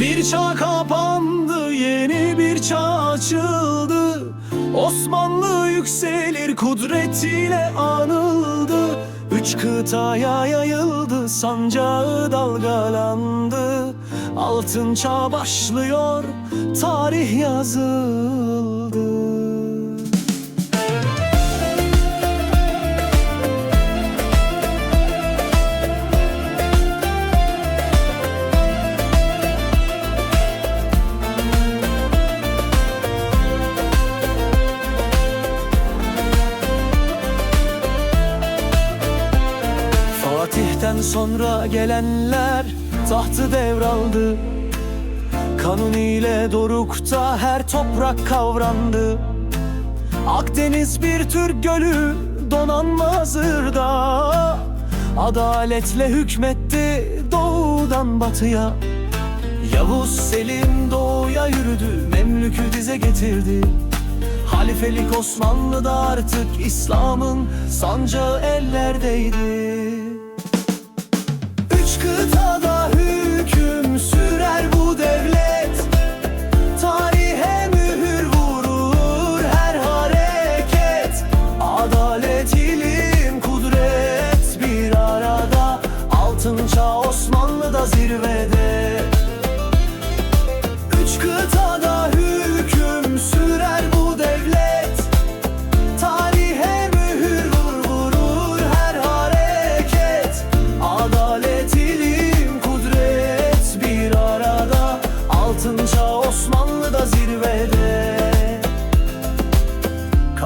Bir çağ kapandı yeni bir çağ açıldı. Osmanlı yükselir kudretiyle anıldı. Üç kıtaya yayıldı sancağı dalgalandı. Altın çağ başlıyor tarih yazıldı sonra gelenler tahtı devraldı. Kanuniyle dorukta her toprak kavrandı. Akdeniz bir Türk gölü donanma hazırda. Adaletle hükmetti doğudan batıya. Yavuz Selim doğuya yürüdü Memlük'ü dize getirdi. Halifelik Osmanlı'da artık İslam'ın sancağı ellerdeydi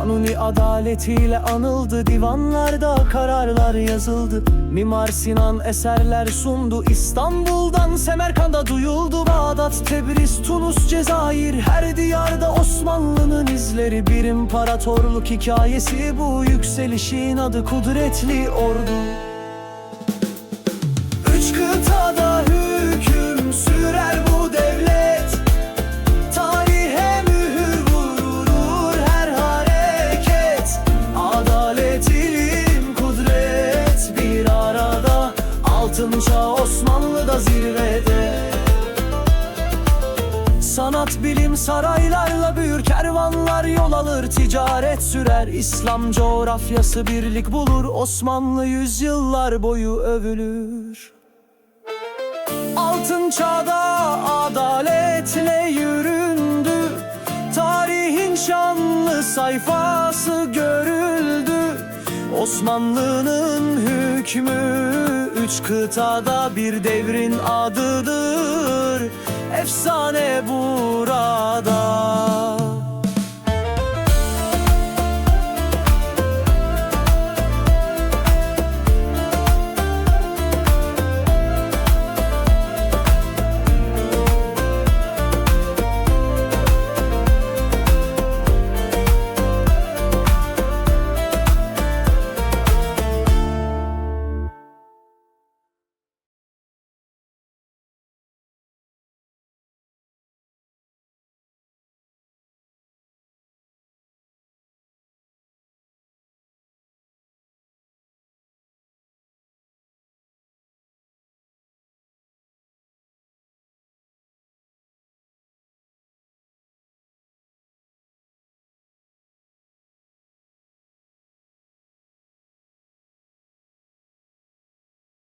Kanuni adaletiyle anıldı. Divanlarda kararlar yazıldı. Mimar Sinan eserler sundu. İstanbul'dan Semerkand'a duyuldu. Bağdat, Tebriz, Tunus, Cezayir. Her diyarda Osmanlı'nın izleri. Bir imparatorluk hikayesi bu. Yükselişin adı kudretli ordu Osmanlı'da zirvede. Sanat bilim saraylarla büyür Kervanlar yol alır ticaret sürer. İslam coğrafyası birlik bulur Osmanlı yüzyıllar boyu övülür. Altın çağda adaletle yüründü. Tarihin şanlı sayfası görüldü Osmanlı'nın hükmü üç kıtada bir devrin adıdır. Efsane burada